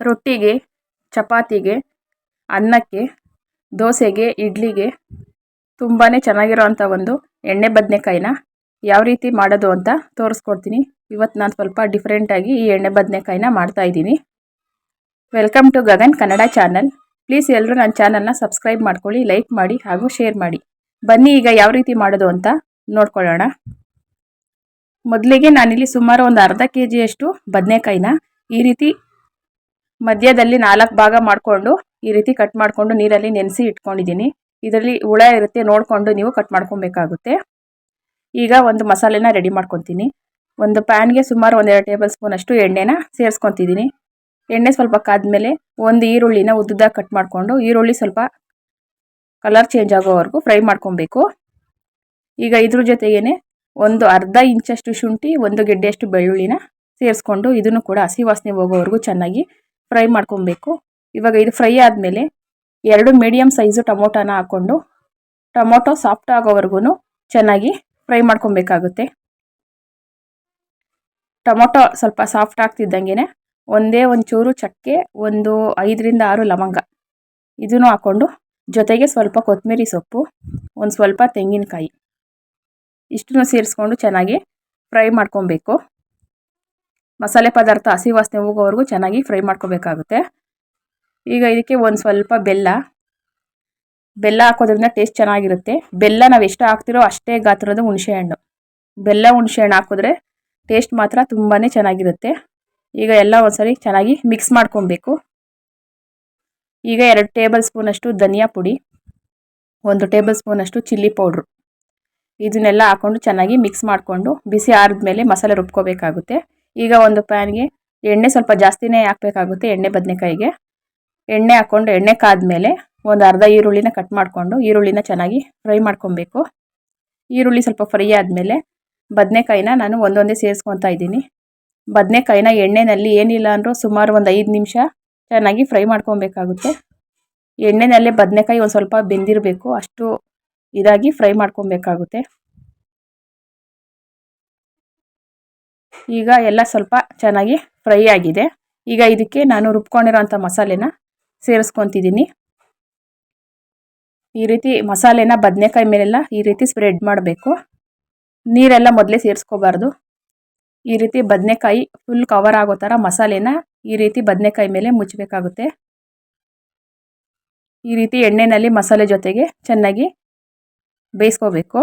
ರೊಟ್ಟಿಗೆ, ಚಪಾತಿಗೆ, ಅನ್ನಕ್ಕೆ, ದೋಸೆಗೆ, ಇಡ್ಲಿಗೆ ತುಂಬಾ ಚೆನ್ನಾಗಿರೋವಂಥ ಒಂದು ಎಣ್ಣೆ ಬದನೆಕಾಯಿನ ಯಾವ ರೀತಿ ಮಾಡೋದು ಅಂತ ತೋರಿಸ್ಕೊಡ್ತೀನಿ. ಇವತ್ತು ನಾನು ಸ್ವಲ್ಪ ಡಿಫ್ರೆಂಟಾಗಿ ಈ ಎಣ್ಣೆ ಬದನೆಕಾಯಿನ ಮಾಡ್ತಾಯಿದ್ದೀನಿ welcome to Gagan Kannada channel please ಎಲ್ಲರೂ ನನ್ನ ಚಾನಲ್ನ ಸಬ್ಸ್ಕ್ರೈಬ್ ಮಾಡ್ಕೊಳ್ಳಿ ಲೈಕ್ ಮಾಡಿ ಹಾಗೂ ಶೇರ್ ಮಾಡಿ. ಬನ್ನಿ ಈಗ ಯಾವ ರೀತಿ ಮಾಡೋದು ಅಂತ ನೋಡ್ಕೊಳ್ಳೋಣ. ಮೊದಲಿಗೆ ನಾನಿಲ್ಲಿ ಸುಮಾರು ಒಂದು ಅರ್ಧ ಕೆ ಜಿಯಷ್ಟು ಬದನೆಕಾಯಿನ ಈ ರೀತಿ ಮಧ್ಯದಲ್ಲಿ ನಾಲ್ಕು ಭಾಗ ಮಾಡಿಕೊಂಡು ಈ ರೀತಿ ಕಟ್ ಮಾಡಿಕೊಂಡು ನೀರಲ್ಲಿ ನೆನೆಸಿ ಇಟ್ಕೊಂಡಿದ್ದೀನಿ. ಇದರಲ್ಲಿ ಹುಳ ಇರುತ್ತೆ ನೋಡಿಕೊಂಡು ನೀವು ಕಟ್ ಮಾಡ್ಕೊಬೇಕಾಗುತ್ತೆ. ಈಗ ಒಂದು ಮಸಾಲೆನ ರೆಡಿ ಮಾಡ್ಕೊತೀನಿ. ಒಂದು ಪ್ಯಾನ್ಗೆ ಸುಮಾರು ಒಂದೆರಡು ಟೇಬಲ್ ಸ್ಪೂನ್ ಅಷ್ಟು ಎಣ್ಣೆನ ಸೇರಿಸ್ಕೊತಿದ್ದೀನಿ. ಎಣ್ಣೆ ಸ್ವಲ್ಪ ಕಾದ್ಮೇಲೆ ಒಂದು ಈರುಳ್ಳಿನ ಉದ್ದುದಾಗಿ ಕಟ್ ಮಾಡಿಕೊಂಡು ಈರುಳ್ಳಿ ಸ್ವಲ್ಪ ಕಲರ್ ಚೇಂಜ್ ಆಗೋವರೆಗೂ ಫ್ರೈ ಮಾಡ್ಕೊಬೇಕು. ಈಗ ಇದ್ರ ಜೊತೆಗೇ ಒಂದು ಅರ್ಧ ಇಂಚಷ್ಟು ಶುಂಠಿ, ಒಂದು ಗೆಡ್ಡೆಯಷ್ಟು ಬೆಳ್ಳುಳ್ಳಿನ ಸೇರಿಸ್ಕೊಂಡು ಇದನ್ನು ಕೂಡ ಹಸಿ ವಾಸನೆ ಹೋಗೋವರೆಗೂ ಚೆನ್ನಾಗಿ ಫ್ರೈ ಮಾಡ್ಕೊಬೇಕು. ಇವಾಗ ಇದು ಫ್ರೈ ಆದಮೇಲೆ ಎರಡು ಮೀಡಿಯಮ್ ಸೈಜು ಟೊಮೊಟೊನ ಹಾಕ್ಕೊಂಡು, ಟೊಮೊಟೊ ಸಾಫ್ಟ್ ಆಗೋವರೆಗೂ ಚೆನ್ನಾಗಿ ಫ್ರೈ ಮಾಡ್ಕೊಬೇಕಾಗುತ್ತೆ. ಟೊಮೊಟೊ ಸ್ವಲ್ಪ ಸಾಫ್ಟ್ ಆಗ್ತಿದ್ದಂಗೆ ಒಂದೇ ಒಂದು ಚೂರು ಚಕ್ಕೆ, ಒಂದು ಐದರಿಂದ ಆರು ಲವಂಗ. ಇದನ್ನು ಹಾಕ್ಕೊಂಡು ಜೊತೆಗೆ ಸ್ವಲ್ಪ ಕೊತ್ತಂಬರಿ ಸೊಪ್ಪು, ಒಂದು ಸ್ವಲ್ಪ ತೆಂಗಿನಕಾಯಿ. ಇಷ್ಟನ್ನು ಸೇರಿಸ್ಕೊಂಡು ಚೆನ್ನಾಗಿ ಫ್ರೈ ಮಾಡ್ಕೊಬೇಕು. ಮಸಾಲೆ ಪದಾರ್ಥ, ಹಸಿ ವಾಸನೆ ಹೋಗೋವರೆಗೂ ಚೆನ್ನಾಗಿ ಫ್ರೈ ಮಾಡ್ಕೋಬೇಕಾಗುತ್ತೆ. ಈಗ ಇದಕ್ಕೆ ಒಂದು ಸ್ವಲ್ಪ ಬೆಲ್ಲ. ಬೆಲ್ಲ ಹಾಕೋದ್ರಿಂದ ಟೇಸ್ಟ್ ಚೆನ್ನಾಗಿರುತ್ತೆ. ಬೆಲ್ಲ ನಾವು ಎಷ್ಟು ಹಾಕ್ತಿರೋ ಅಷ್ಟೇ ಗಾತ್ರದ ಹುಣಸೆಹಣ್ಣು. ಬೆಲ್ಲ ಹುಣಸೆಹಣ್ಣು ಹಾಕಿದ್ರೆ ಟೇಸ್ಟ್ ಮಾತ್ರ ತುಂಬಾ ಚೆನ್ನಾಗಿರುತ್ತೆ. ಈಗ ಎಲ್ಲ ಒಂದ್ಸರಿ ಚೆನ್ನಾಗಿ ಮಿಕ್ಸ್ ಮಾಡ್ಕೊಬೇಕು. ಈಗ ಎರಡು ಟೇಬಲ್ ಸ್ಪೂನಷ್ಟು ಧನಿಯಾ ಪುಡಿ, ಒಂದು ಟೇಬಲ್ ಸ್ಪೂನಷ್ಟು ಚಿಲ್ಲಿ ಪೌಡ್ರು. ಇದನ್ನೆಲ್ಲ ಹಾಕ್ಕೊಂಡು ಚೆನ್ನಾಗಿ ಮಿಕ್ಸ್ ಮಾಡಿಕೊಂಡು ಬಿಸಿ ಆರಿದ್ಮೇಲೆ ಮಸಾಲೆ ರುಬ್ಕೋಬೇಕಾಗುತ್ತೆ. ಈಗ ಒಂದು ಪ್ಯಾನ್ಗೆ ಎಣ್ಣೆ ಸ್ವಲ್ಪ ಜಾಸ್ತಿನೇ ಹಾಕಬೇಕಾಗುತ್ತೆ, ಎಣ್ಣೆ ಬದನೆಕಾಯಿಗೆ. ಎಣ್ಣೆ ಹಾಕ್ಕೊಂಡು ಎಣ್ಣೆ ಕಾದ್ಮೇಲೆ ಒಂದು ಅರ್ಧ ಈರುಳ್ಳಿನ ಕಟ್ ಮಾಡಿಕೊಂಡು ಈರುಳ್ಳಿನ ಚೆನ್ನಾಗಿ ಫ್ರೈ ಮಾಡ್ಕೊಬೇಕು. ಈರುಳ್ಳಿ ಸ್ವಲ್ಪ ಫ್ರೈ ಆದಮೇಲೆ ಬದನೆಕಾಯಿನ ನಾನು ಒಂದೊಂದೇ ಸೇರಿಸ್ಕೊತಾ ಇದ್ದೀನಿ. ಬದನೆಕಾಯಿನ ಎಣ್ಣೆಯಲ್ಲಿ ಏನಿಲ್ಲ ಅಂದರೂ ಸುಮಾರು ಒಂದು ಐದು ನಿಮಿಷ ಚೆನ್ನಾಗಿ ಫ್ರೈ ಮಾಡ್ಕೊಬೇಕಾಗುತ್ತೆ. ಎಣ್ಣೆನಲ್ಲೇ ಬದನೆಕಾಯಿ ಒಂದು ಸ್ವಲ್ಪ ಬೆಂದಿರಬೇಕು, ಅಷ್ಟು ಇದಾಗಿ ಫ್ರೈ ಮಾಡ್ಕೊಬೇಕಾಗುತ್ತೆ. ಈಗ ಎಲ್ಲ ಸ್ವಲ್ಪ ಚೆನ್ನಾಗಿ ಫ್ರೈ ಆಗಿದೆ. ಈಗ ಇದಕ್ಕೆ ನಾನು ರುಬ್ಕೊಂಡಿರೋಂಥ ಮಸಾಲೆನ ಸೇರಿಸ್ಕೊತಿದ್ದೀನಿ. ಈ ರೀತಿ ಮಸಾಲೆನ ಬದನೆಕಾಯಿ ಮೇಲೆಲ್ಲ ಈ ರೀತಿ ಸ್ಪ್ರೆಡ್ ಮಾಡಬೇಕು. ನೀರೆಲ್ಲ ಮೊದಲೇ ಸೇರಿಸ್ಕೋಬಾರ್ದು. ಈ ರೀತಿ ಬದನೆಕಾಯಿ ಫುಲ್ ಕವರ್ ಆಗೋ ಥರ ಮಸಾಲೆನ ಈ ರೀತಿ ಬದನೆಕಾಯಿ ಮೇಲೆ ಮುಚ್ಚಬೇಕಾಗುತ್ತೆ. ಈ ರೀತಿ ಎಣ್ಣೆಯಲ್ಲಿ ಮಸಾಲೆ ಜೊತೆಗೆ ಚೆನ್ನಾಗಿ ಬೇಯಿಸ್ಕೋಬೇಕು.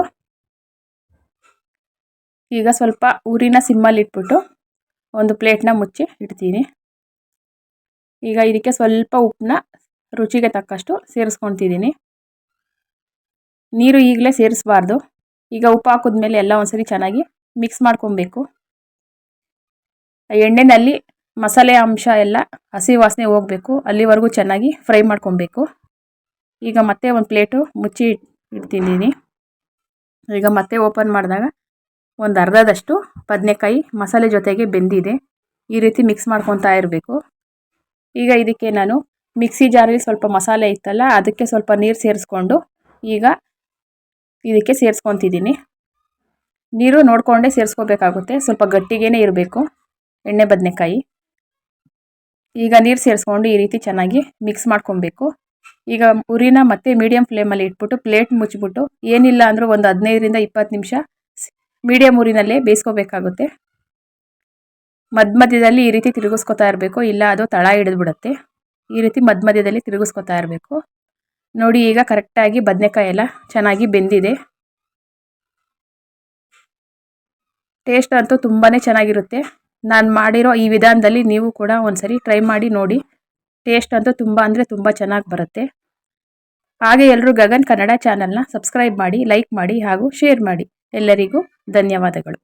ಈಗ ಸ್ವಲ್ಪ ಊರಿನ ಸಿಮ್ಮಲ್ಲಿ ಇಟ್ಬಿಟ್ಟು ಒಂದು ಪ್ಲೇಟ್ನ ಮುಚ್ಚಿ ಇಡ್ತೀನಿ. ಈಗ ಇದಕ್ಕೆ ಸ್ವಲ್ಪ ಉಪ್ಪನ್ನ ರುಚಿಗೆ ತಕ್ಕಷ್ಟು ಸೇರಿಸ್ಕೊತಿದ್ದೀನಿ ನೀರು ಈಗಲೇ ಸೇರಿಸ್ಬಾರ್ದು. ಈಗ ಉಪ್ಪು ಹಾಕಿದ್ಮೇಲೆ ಎಲ್ಲ ಒಂದ್ಸರಿ ಚೆನ್ನಾಗಿ ಮಿಕ್ಸ್ ಮಾಡ್ಕೊಬೇಕು. ಎಣ್ಣೆಯಲ್ಲಿ ಮಸಾಲೆ ಅಂಶ ಎಲ್ಲ ಹಸಿ ವಾಸನೆ ಹೋಗಬೇಕು. ಅಲ್ಲಿವರೆಗೂ ಚೆನ್ನಾಗಿ ಫ್ರೈ ಮಾಡ್ಕೊಬೇಕು. ಈಗ ಮತ್ತೆ ಒಂದು ಪ್ಲೇಟು ಮುಚ್ಚಿ ಇಡ್ತಿದ್ದೀನಿ. ಈಗ ಮತ್ತೆ ಓಪನ್ ಮಾಡಿದಾಗ ಒಂದು ಅರ್ಧದಷ್ಟು ಬದನೆಕಾಯಿ ಮಸಾಲೆ ಜೊತೆಗೆ ಬೆಂದಿದೆ. ಈ ರೀತಿ ಮಿಕ್ಸ್ ಮಾಡ್ಕೊತಾ ಇರಬೇಕು. ಈಗ ಇದಕ್ಕೆ ನಾನು ಮಿಕ್ಸಿ ಜಾರಲ್ಲಿ ಸ್ವಲ್ಪ ಮಸಾಲೆ ಇತ್ತಲ್ಲ, ಅದಕ್ಕೆ ಸ್ವಲ್ಪ ನೀರು ಸೇರಿಸ್ಕೊಂಡು ಈಗ ಇದಕ್ಕೆ ಸೇರಿಸ್ಕೊತಿದ್ದೀನಿ. ನೀರು ನೋಡಿಕೊಂಡೇ ಸೇರಿಸ್ಕೋಬೇಕಾಗುತ್ತೆ, ಸ್ವಲ್ಪ ಗಟ್ಟಿಗೇ ಇರಬೇಕು ಎಣ್ಣೆ ಬದನೆಕಾಯಿ. ಈಗ ನೀರು ಸೇರಿಸ್ಕೊಂಡು ಈ ರೀತಿ ಚೆನ್ನಾಗಿ ಮಿಕ್ಸ್ ಮಾಡ್ಕೊಬೇಕು. ಈಗ ಉರಿನ ಮತ್ತೆ ಮೀಡಿಯಂ ಫ್ಲೇಮಲ್ಲಿ ಇಟ್ಬಿಟ್ಟು ಪ್ಲೇಟ್ ಮುಚ್ಚಿಬಿಟ್ಟು ಏನಿಲ್ಲ ಅಂದರೂ ಒಂದು ಹದಿನೈದರಿಂದ ಇಪ್ಪತ್ತು ನಿಮಿಷ ಮೀಡಿಯಂ ಊರಿನಲ್ಲೇ ಬೇಯಿಸ್ಕೋಬೇಕಾಗುತ್ತೆ. ಮಧ್ಯ ಮಧ್ಯದಲ್ಲಿ ಈ ರೀತಿ ತಿರುಗಿಸ್ಕೊತಾ ಇರಬೇಕು, ಇಲ್ಲ ಅದು ತಳ ಹಿಡಿದ್ಬಿಡುತ್ತೆ ಈ ರೀತಿ ಮಧ್ಯ ಮಧ್ಯದಲ್ಲಿ ತಿರುಗಿಸ್ಕೊತಾ ಇರಬೇಕು. ನೋಡಿ, ಈಗ ಕರೆಕ್ಟಾಗಿ ಬದನೆಕಾಯಿ ಎಲ್ಲ ಚೆನ್ನಾಗಿ ಬೆಂದಿದೆ. ಟೇಸ್ಟ್ ಅಂತೂ ತುಂಬಾ ಚೆನ್ನಾಗಿರುತ್ತೆ. ನಾನು ಮಾಡಿರೋ ಈ ವಿಧಾನದಲ್ಲಿ ನೀವು ಕೂಡ ಒಂದ್ಸರಿ ಟ್ರೈ ಮಾಡಿ ನೋಡಿ. ಟೇಸ್ಟ್ ಅಂತೂ ತುಂಬ ಅಂದರೆ ತುಂಬ ಚೆನ್ನಾಗಿ ಬರುತ್ತೆ. ಹಾಗೆ ಎಲ್ಲರೂ ಗಗನ್ ಕನ್ನಡ ಚಾನಲ್ನ ಸಬ್ಸ್ಕ್ರೈಬ್ ಮಾಡಿ, ಲೈಕ್ ಮಾಡಿ ಹಾಗೂ ಶೇರ್ ಮಾಡಿ. ಎಲ್ಲರಿಗೂ ಧನ್ಯವಾದಗಳು.